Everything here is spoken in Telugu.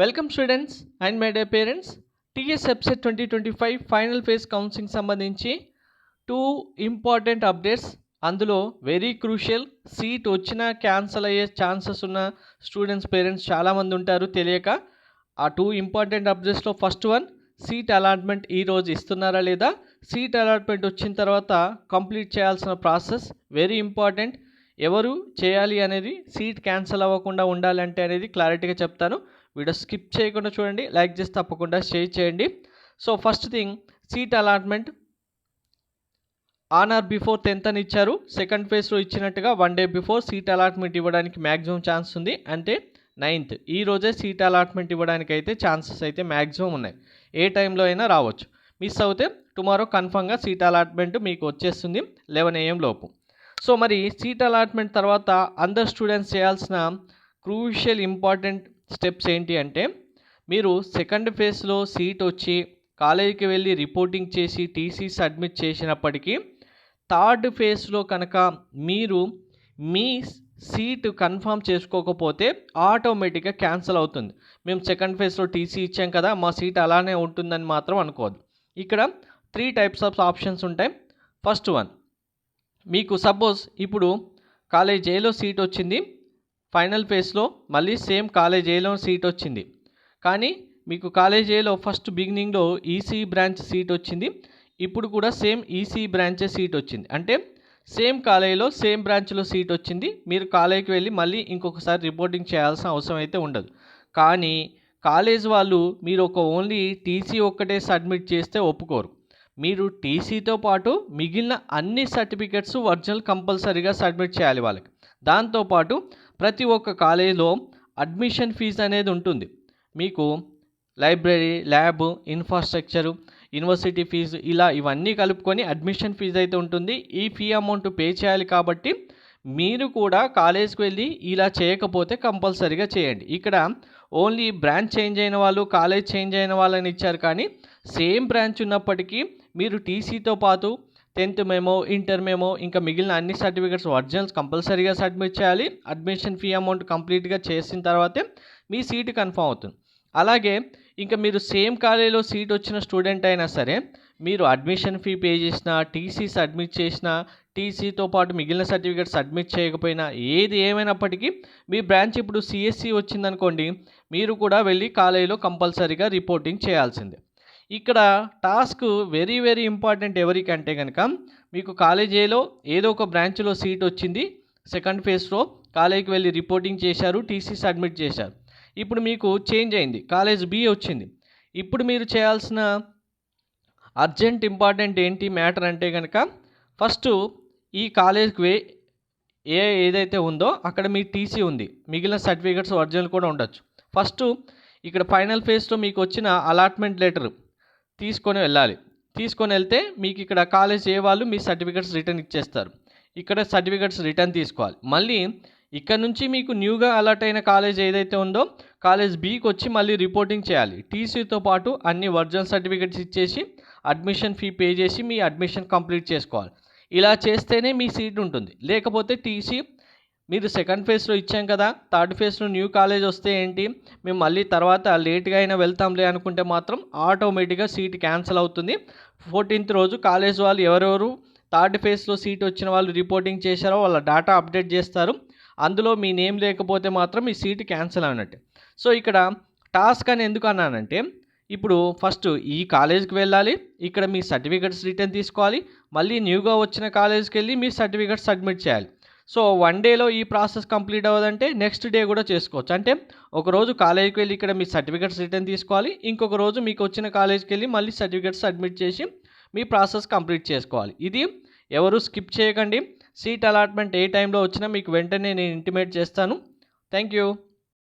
Welcome students and my dear parents TS EAPCET twenty twenty five final phase counselling సంబంధించి టూ ఇంపార్టెంట్ అప్డేట్స్ అందులో వెరీ క్రూషియల్ సీట్ వచ్చినా క్యాన్సల్ అయ్యే ఛాన్సెస్ ఉన్న స్టూడెంట్స్ పేరెంట్స్ చాలామంది ఉంటారు తెలియక. ఆ టూ ఇంపార్టెంట్ అప్డేట్స్లో ఫస్ట్ వన్ సీట్ అలాట్మెంట్ ఈరోజు ఇస్తున్నారా లేదా? సీట్ అలాట్మెంట్ వచ్చిన తర్వాత కంప్లీట్ చేయాల్సిన ప్రాసెస్ వెరీ ఇంపార్టెంట్ ఎవరు చేయాలి అనేది సీట్ క్యాన్సిల్ అవ్వకుండా ఉండాలంటే అనేది క్లారిటీగా చెప్తాను. వీడియో స్కిప్ చేయకుండా చూడండి లైక్ చేసి తప్పకుండా షేర్ చేయండి. So first thing seat allotment on or before tenth అని ఇచ్చారు. సెకండ్ ఫేజ్లో ఇచ్చినట్టుగా one day before seat allotment ఇవ్వడానికి మ్యాక్సిమం ఛాన్స్ ఉంది. అంటే నైన్త్ ఈ రోజే సీట్ అలాట్మెంట్ ఇవ్వడానికి అయితే ఛాన్సెస్ అయితే మ్యాక్సిమం ఉన్నాయి. ఏ టైంలో అయినా రావచ్చు. మిస్ అవుతే టుమారో కన్ఫామ్గా సీట్ అలాట్మెంట్ మీకు వచ్చేస్తుంది లెవెన్ ఏఎం లోపు. సో మరి సీట్ అలాట్మెంట్ తర్వాత అందరు స్టూడెంట్స్ చేయాల్సిన క్రూషియల్ ఇంపార్టెంట్ స్టెప్స్ ఏంటి అంటే మీరు సెకండ్ ఫేజ్లో సీట్ వచ్చి కాలేజీకి వెళ్ళి రిపోర్టింగ్ చేసి టీసీ సబ్మిట్ చేసినప్పటికీ థర్డ్ ఫేజ్లో కనుక మీరు మీ సీట్ కన్ఫర్మ్ చేసుకోకపోతే ఆటోమేటిక్గా క్యాన్సిల్ అవుతుంది. మేము సెకండ్ ఫేజ్లో టీసీ ఇచ్చాం కదా మా సీట్ అలానే ఉంటుందని మాత్రం అనుకోవద్దు. ఇక్కడ త్రీ టైప్స్ ఆఫ్ ఆప్షన్స్ ఉంటాయి. ఫస్ట్ వన్ మీకు సపోజ్ ఇప్పుడు కాలేజ్ ఏలో సీట్ వచ్చింది ఫైనల్ ఫేస్లో మళ్ళీ సేమ్ కాలేజ్ ఏలో సీట్ వచ్చింది. కానీ మీకు కాలేజ్ ఏలో ఫస్ట్ బిగినింగ్లో ఈసీ బ్రాంచ్ సీట్ వచ్చింది. ఇప్పుడు కూడా సేమ్ ఈసీ బ్రాంచే సీట్ వచ్చింది. అంటే సేమ్ కాలేజీలో సేమ్ బ్రాంచ్లో సీట్ వచ్చింది. మీరు కాలేజీకి వెళ్ళి మళ్ళీ ఇంకొకసారి రిపోర్టింగ్ చేయాల్సిన అవసరం అయితే ఉండదు. కానీ కాలేజ్ వాళ్ళు మీరు ఒక ఓన్లీ టీసీ ఒక్కటే సబ్మిట్ చేస్తే ఒప్పుకోరు. మీరు టీసీతో పాటు మిగిలిన అన్ని సర్టిఫికెట్స్ ఒరిజినల్ కంపల్సరీగా సబ్మిట్ చేయాలి వాళ్ళకి. దాంతోపాటు ప్రతి ఒక్క కాలేజీలో అడ్మిషన్ ఫీజు అనేది ఉంటుంది. మీకు library lab infrastructure university fees ఇలా ఇవన్నీ కలుపుకొని అడ్మిషన్ ఫీజు అయితే ఉంటుంది. ఈ ఫీ అమౌంట్ పే చేయాలి కాబట్టి మీరు కూడా కాలేజ్కి వెళ్ళి ఇలా చేయకపోతే కంపల్సరీగా చేయండి. ఇక్కడ ఓన్లీ బ్రాంచ్ చేంజ్ అయిన వాళ్ళు కాలేజ్ చేంజ్ అయిన వాళ్ళని ఇచ్చారు కానీ సేమ్ బ్రాంచ్ ఉన్నప్పటికీ మీరు టీసీతో పాటు టెన్త్ మేమో ఇంటర్ మేమో ఇంకా మిగిలిన అన్ని సర్టిఫికేట్స్ ఒరిజినల్స్ కంపల్సరీగా సబ్మిట్ చేయాలి. అడ్మిషన్ ఫీ అమౌంట్ కంప్లీట్గా చేసిన తర్వాతే మీ సీటు కన్ఫర్మ్ అవుతుంది. అలాగే ఇంకా మీరు సేమ్ కాలేజీలో సీట్ వచ్చిన స్టూడెంట్ అయినా సరే మీరు అడ్మిషన్ ఫీ పే చేసినా టీసీ సబ్మిట్ చేసినా టీసీతో పాటు మిగిలిన సర్టిఫికేట్ సబ్మిట్ చేయకపోయినా ఏది ఏమైనప్పటికీ మీ బ్రాంచ్ ఇప్పుడు సిఎస్సి వచ్చిందనుకోండి మీరు కూడా వెళ్ళి కాలేజీలో కంపల్సరీగా రిపోర్టింగ్ చేయాల్సిందే. ఇక్కడ టాస్క్ వెరీ వెరీ ఇంపార్టెంట్ ఎవరికంటే కనుక మీకు కాలేజీలో ఏదో ఒక బ్రాంచ్లో సీట్ వచ్చింది సెకండ్ ఫేజ్లో కాలేజీకి వెళ్ళి రిపోర్టింగ్ చేశారు టీసీ సబ్మిట్ చేశారు. ఇప్పుడు మీకు చేంజ్ అయింది కాలేజ్ బి వచ్చింది. ఇప్పుడు మీరు చేయాల్సిన అర్జెంట్ ఇంపార్టెంట్ ఏంటి మ్యాటర్ అంటే కనుక ఫస్ట్ ఈ కాలేజ్కి వే ఏ ఏదైతే ఉందో అక్కడ మీ టీసీ ఉంది మిగిలిన సర్టిఫికేట్స్ ఒరిజినల్ కూడా ఉండొచ్చు. ఫస్ట్ ఇక్కడ ఫైనల్ ఫేజ్లో మీకు వచ్చిన అలాట్మెంట్ లెటర్ తీసుకొని వెళ్ళాలి. తీసుకొని వెళ్తే మీకు ఇక్కడ కాలేజ్ ఏ వాళ్ళు మీ సర్టిఫికేట్స్ రిటర్న్ ఇచ్చేస్తారు. ఇక్కడ సర్టిఫికేట్స్ రిటర్న్ తీసుకోవాలి. మళ్ళీ ఇక్కడ నుంచి మీకు న్యూగా అలర్ట్ అయిన కాలేజ్ ఏదైతే ఉందో కాలేజ్ బీకి వచ్చి మళ్ళీ రిపోర్టింగ్ చేయాలి. టీసీతో పాటు అన్ని ఒరిజినల్ సర్టిఫికేట్స్ ఇచ్చేసి అడ్మిషన్ ఫీ పే చేసి మీ అడ్మిషన్ కంప్లీట్ చేసుకోవాలి. ఇలా చేస్తేనే మీ సీట్ ఉంటుంది. లేకపోతే టీసీ మీరు సెకండ్ ఫేజ్లో ఇచ్చాం కదా థర్డ్ ఫేజ్లో న్యూ కాలేజ్ వస్తే ఏంటి? మేము మళ్ళీ తర్వాత లేట్గా అయినా వెళ్తాంలే అనుకుంటే మాత్రం ఆటోమేటిక్గా సీట్ క్యాన్సిల్ అవుతుంది. ఫోర్టీన్త్ రోజు కాలేజ్ వాళ్ళు ఎవరెవరు థర్డ్ ఫేజ్లో సీట్ వచ్చిన వాళ్ళు రిపోర్టింగ్ చేశారో వాళ్ళ డేటా అప్డేట్ చేస్తారు. అందులో మీ నేమ్ లేకపోతే మాత్రం మీ సీట్ క్యాన్సిల్ అన్నట్టు సో ఇక్కడ టాస్క్ అని ఎందుకు అన్నానంటే ఇప్పుడు ఫస్ట్ ఈ కాలేజ్కి వెళ్ళాలి ఇక్కడ మీ సర్టిఫికెట్స్ రిటర్న్ తీసుకోవాలి మళ్ళీ న్యూగా వచ్చిన కాలేజ్కి వెళ్ళి మీ సర్టిఫికెట్స్ సబ్మిట్ చేయాలి. సో వన్ డేలో ఈ ప్రాసెస్ కంప్లీట్ అవ్వదంటే నెక్స్ట్ డే కూడా చేసుకోవచ్చు. అంటే ఒక రోజు కాలేజీకి వెళ్ళి ఇక్కడ మీ సర్టిఫికేట్స్ రిటర్న్ తీసుకోవాలి. ఇంకొక రోజు మీకు వచ్చిన కాలేజ్కి వెళ్ళి మళ్ళీ సర్టిఫికెట్స్ సబ్మిట్ చేసి మీ ప్రాసెస్ కంప్లీట్ చేసుకోవాలి. ఇది ఎవరు స్కిప్ చేయకండి. సీట్ అలాట్మెంట్ ఏ టైంలో వచ్చినా మీకు వెంటనే నేను ఇంటిమేట్ చేస్తాను. Thank you.